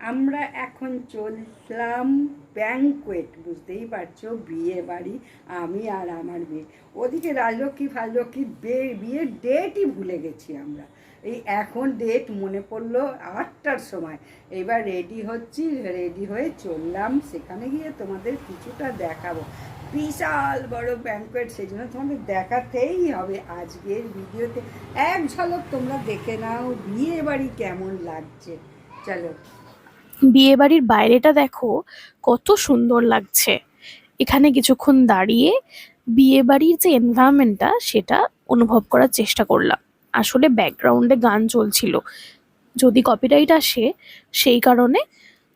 আমরা এখন চললাম ব্যাংকোয়েট বুঝতেই পারছ? বিয়ে বাড়ি, আমি আর আমার মেয়ে। ওদিকে রাজলক্ষ্মী ফাজলক্ষ্মী বিয়ের ডেটই ভুলে গেছি আমরা। এই এখন ডেট মনে পড়ল আটটার সময়। এবার রেডি হচ্ছি রেডি হয়ে চললাম। সেখানে গিয়ে তোমাদের কিছুটা দেখাবো। বিশাল বড় ব্যাংকোয়েট সেই জন্য তোমাদের দেখাতেই হবে আজকের ভিডিওতে। এক ঝলক তোমরা দেখে নাও, বিয়ে বাড়ি কেমন লাগছে। চলো। বিয়ে বাড়ির বাইরেটা দেখো, কত সুন্দর লাগছে। এখানে কিছুক্ষণ দাঁড়িয়ে বিয়ে বাড়ির যে এনভায়রনমেন্টটা সেটা অনুভব করার চেষ্টা করলাম। আসলে ব্যাকগ্রাউন্ডে গান চলছিল। যদি কপিরাইট আসে, সেই কারণে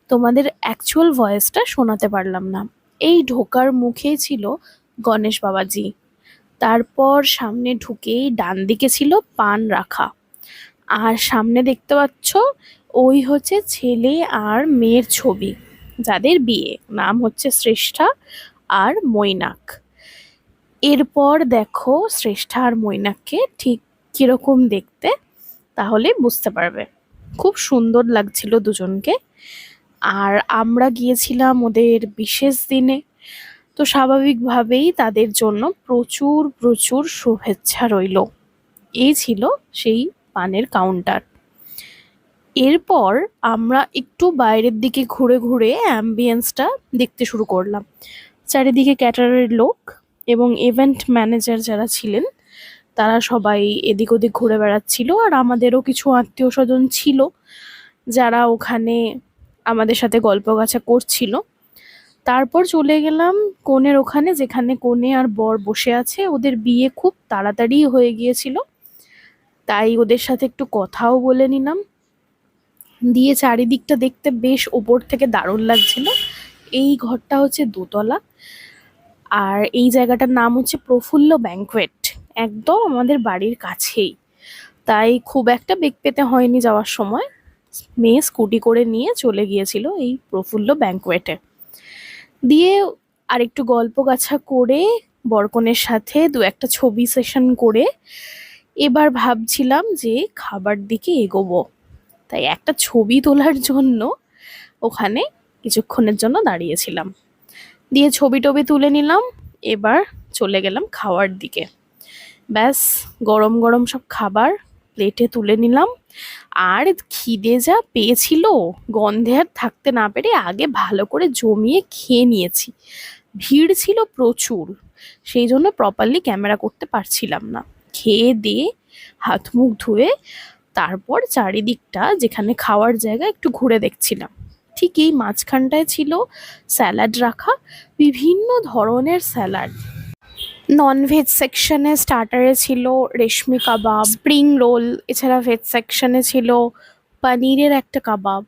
তোমাদের অ্যাকচুয়াল ভয়েসটা শোনাতে পারলাম না। এই ঢোকার মুখেই ছিল গণেশ বাবাজি। তারপর সামনে ঢুকেই ডান দিকে ছিল পান রাখা। আর সামনে দেখতে পাচ্ছ ওই হচ্ছে ছেলে আর মেয়ের ছবি, যাদের বিয়ে। নাম হচ্ছে শ্রেষ্ঠা আর মৈনাক। এরপর দেখো শ্রেষ্ঠা আর মৈনাককে ঠিক কীরকম দেখতে, তাহলে বুঝতে পারবে। খুব সুন্দর লাগছিল দুজনকে। আর আমরা গিয়েছিলাম ওদের বিশেষ দিনে, তো স্বাভাবিকভাবেই তাদের জন্য প্রচুর প্রচুর শুভেচ্ছা রইল। এই ছিল সেই পানের কাউন্টার এরপর আমরা একটু বাইরের দিকে ঘুরে ঘুরে অ্যাম্বিয়েন্সটা দেখতে শুরু করলাম। চারিদিকে ক্যাটারের লোক এবং ইভেন্ট ম্যানেজার যারা ছিলেন, তারা সবাই এদিক ওদিক ঘুরে বেড়াচ্ছিল আর আমাদেরও কিছু আত্মীয় স্বজন ছিল যারা ওখানে আমাদের সাথে গল্প গাছা করছিল। তারপর চলে গেলাম কনের ওখানে, যেখানে কনে আর বর বসে আছে। ওদের বিয়ে খুব তাড়াতাড়ি হয়ে গিয়েছিল, তাই ওদের সাথে একটু কথাও বলে নিলাম। দিয়ে চারিদিকটা দেখতে বেশ ওপর থেকে দারুণ লাগছিল। এই ঘরটা হচ্ছে দোতলা। আর এই জায়গাটার নাম হচ্ছে প্রফুল্ল ব্যাংকোয়েট। একদম আমাদের বাড়ির কাছেই। তাই খুব একটা বেগ পেতে হয়নি যাওয়ার সময়। মেয়ে স্কুটি করে নিয়ে চলে গিয়েছিল এই প্রফুল্ল ব্যাংকোয়েটে। দিয়ে আরেকটু গল্প গাছা করে বরকনের সাথে দু একটা ছবি সেশন করে এবার ভাবছিলাম যে খাবার দিকে এগোবো। তাই একটা ছবি তোলার জন্য ওখানে কিছুক্ষণের জন্য দাঁড়িয়েছিলাম। দিয়ে ছবি টবি তুলে নিলাম, এবার চলে গেলাম খাওয়ার দিকে। ব্যাস, গরম গরম সব খাবার প্লেটে তুলে নিলাম। আর খিদে যা পেয়েছিল, গন্ধে আর থাকতে না পেরে আগে ভালো করে জমিয়ে খেয়ে নিয়েছি। ভিড় ছিল প্রচুর, সেই জন্য প্রপারলি ক্যামেরা করতে পারছিলাম না। খেয়ে দিয়ে হাত মুখ ধুয়ে তারপর চারিদিকটা যেখানে খাওয়ার জায়গা একটু ঘুরে দেখছিলাম। ঠিক এই মাঝখানটায় ছিল স্যালাড রাখা, বিভিন্ন ধরনের স্যালাড। ননভেজ সেকশনে স্টার্টারে ছিল রেশমি কাবাব স্প্রিং রোল এছাড়া ভেজ সেকশনে ছিল পনিরের একটা কাবাব।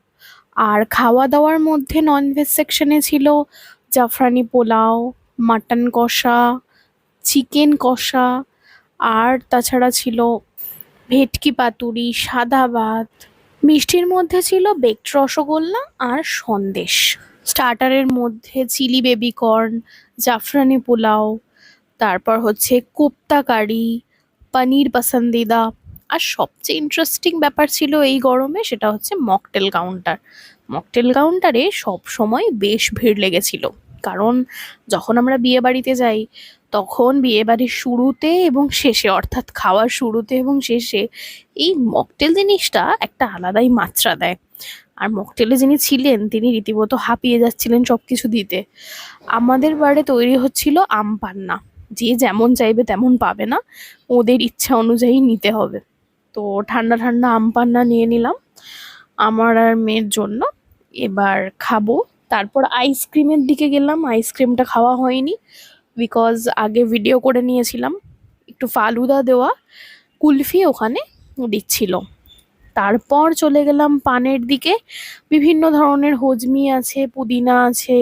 আর খাওয়া দাওয়ার মধ্যে ননভেজ সেকশনে ছিল জাফরানি পোলাও, মাটন কষা, চিকেন কষা, আর তাছাড়া ছিল ভেটকি পাতুরি, সাদা ভাত। মিষ্টির মধ্যে ছিল বেকড রসগোল্লা আর সন্দেশ। স্টার্টারের মধ্যে chilli baby corn zafrani pulao, তারপর হচ্ছে কোপ্তা কারি, পনির পসন্দিদা। আর সবচেয়ে ইন্টারেস্টিং ব্যাপার ছিল এই গরমে সেটা হচ্ছে মকটেল কাউন্টার মকটেল কাউন্টারে সব সময় বেশ ভিড় লেগেছিল। কারণ যখন আমরা বিয়ে বাড়িতে যাই তখন বিয়েবাড়ির শুরুতে এবং শেষে, অর্থাৎ খাওয়ার শুরুতে এবং শেষে এই মকটেল জিনিসটা একটা আলাদাই মাত্রা দেয়। আর মকটেলে যিনি ছিলেন, তিনি রীতিমতো হাঁপিয়ে যাচ্ছিলেন সব কিছু দিতে। আমাদের বাড়ি তৈরি হচ্ছিল আম পান্না। যে যেমন চাইবে তেমন পাবে না, ওদের ইচ্ছা অনুযায়ী নিতে হবে। তো ঠান্ডা ঠান্ডা আম পান্না নিয়ে নিলাম আমার আর মেয়ের জন্য। এবার খাব। তারপর আইসক্রিমের দিকে গেলাম। আইসক্রিমটা খাওয়া হয়নি। বিকজ আগে ভিডিও করে নিয়েছিলাম। একটু ফালুদা দেওয়া কুলফি ওখানে দিচ্ছিল। তারপর চলে গেলাম পানের দিকে। বিভিন্ন ধরনের হজমি আছে, পুদিনা আছে,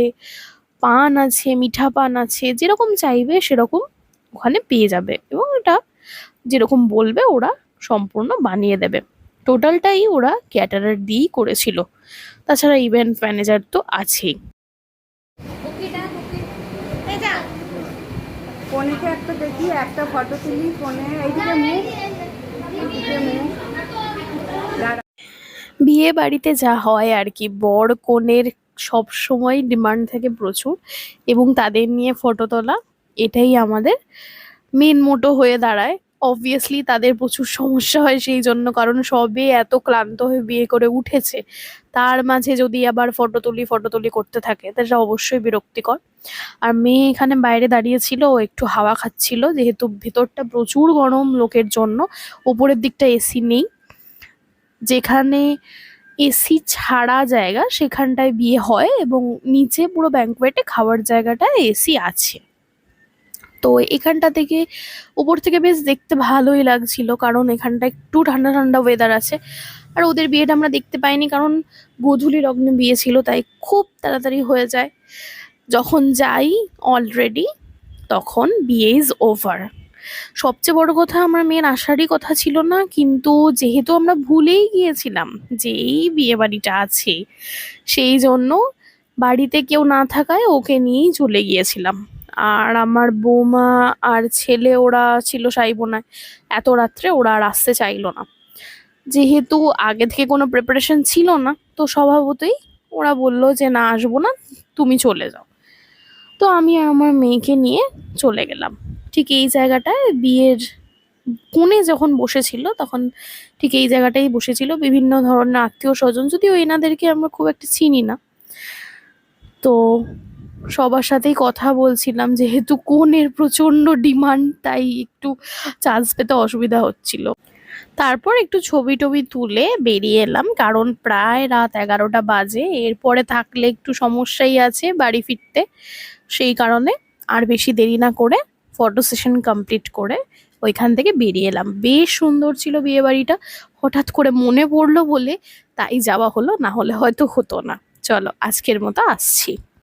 পান আছে, মিঠা পান আছে, যেরকম চাইবে সেরকম ওখানে পেয়ে যাবে এবং এটা যেরকম বলবে ওরা সম্পূর্ণ বানিয়ে দেবে। টোটালটাই ওরা ক্যাটারার দিয়েই করেছিল। তাছাড়া ইভেন্ট ম্যানেজার তো আছেই। ফোনেকে একটা দেখি, একটা ফটো তুলি ফোনে এইদিকে এইদিকে বিয়ে বাড়িতে যা হয় আর কি বড় কনের সব সময় ডিমান্ড থাকে প্রচুর এবং তাদের নিয়ে ফটো তোলা, এটাই আমাদের মেন মোটো হয়ে দাঁড়ায়। অবভিয়াসলি তাদের প্রচুর সমস্যা হয় সেই জন্য, কারণ সবে এত ক্লান্ত হয়ে বিয়ে করে উঠেছে। তার মাঝে যদি আবার ফটো তুলি ফটো তুলি করতে থাকে, তাহলে অবশ্যই বিরক্তিকর। আর মেয়ে এখানে বাইরে দাঁড়িয়ে ছিল, ও একটু হাওয়া খাচ্ছিল, যেহেতু ভেতরটা প্রচুর গরম লোকের জন্য, ওপরের দিকটা এসি নেই। যেখানে এসি ছাড়া জায়গা, সেখানটায় বিয়ে হয় এবং নিচে পুরো ব্যাঙ্কোয়েটে খাওয়ার জায়গাটায় এসি আছে। তো এখানটা থেকে উপর থেকে বেশ দেখতে ভালোই লাগছিল, কারণ এখানটা একটু ঠান্ডা ঠান্ডা ওয়েদার আছে। আর ওদের বিয়েটা আমরা দেখতে পাইনি, কারণ গোধূলি লগ্নে বিয়ে ছিল, তাই খুব তাড়াতাড়ি হয়ে যায়। যখন যাই অলরেডি তখন বিয়ে ইজ ওভার সবচেয়ে বড় কথা আমার মেয়ের আসারই কথা ছিল না, কিন্তু যেহেতু আমরা ভুলেই গিয়েছিলাম যে এই বিয়ে বাড়িটা আছে, সেই জন্য বাড়িতে কেউ না থাকায় ওকে নিয়েই চলে গিয়েছিলাম। আর আমার বৌমা আর ছেলে ওরা ছিল সাইবোনায়। এত রাত্রে ওরা আর আসতে চাইলো না। যেহেতু আগে থেকে কোনো প্রিপারেশন ছিল না, তো স্বভাবতই ওরা বলল যে, না, আসব না, তুমি চলে যাও। তো আমি আর আমার মেয়েকে নিয়ে চলে গেলাম। ঠিক এই জায়গাটায় বিয়ের কোণে যখন বসেছিল, তখন ঠিক এই জায়গাটাই বসেছিল। বিভিন্ন ধরনের আত্মীয় স্বজন যদিও এনাদেরকে আমরা খুব একটা চিনি না। তো সবার সাথেই কথা বলছিলাম যেহেতু কোনের প্রচণ্ড ডিমান্ড, তাই একটু চান্স পেতে অসুবিধা হচ্ছিল। তারপর একটু ছবি টবি তুলে বেরিয়ে এলাম, কারণ প্রায় রাত এগারোটা বাজে। এরপরে থাকলে একটু সমস্যাই আছে বাড়ি ফিরতে। সেই কারণে আর বেশি দেরি না করে ফটো সেশন কমপ্লিট করে ওইখান থেকে বেরিয়ে এলাম। বেশ সুন্দর ছিল বিয়ে বাড়িটা হঠাৎ করে মনে পড়ল বলে তাই যাওয়া হলো, না হলে হয়তো হতো না। চলো, আজকের মতো আসছি।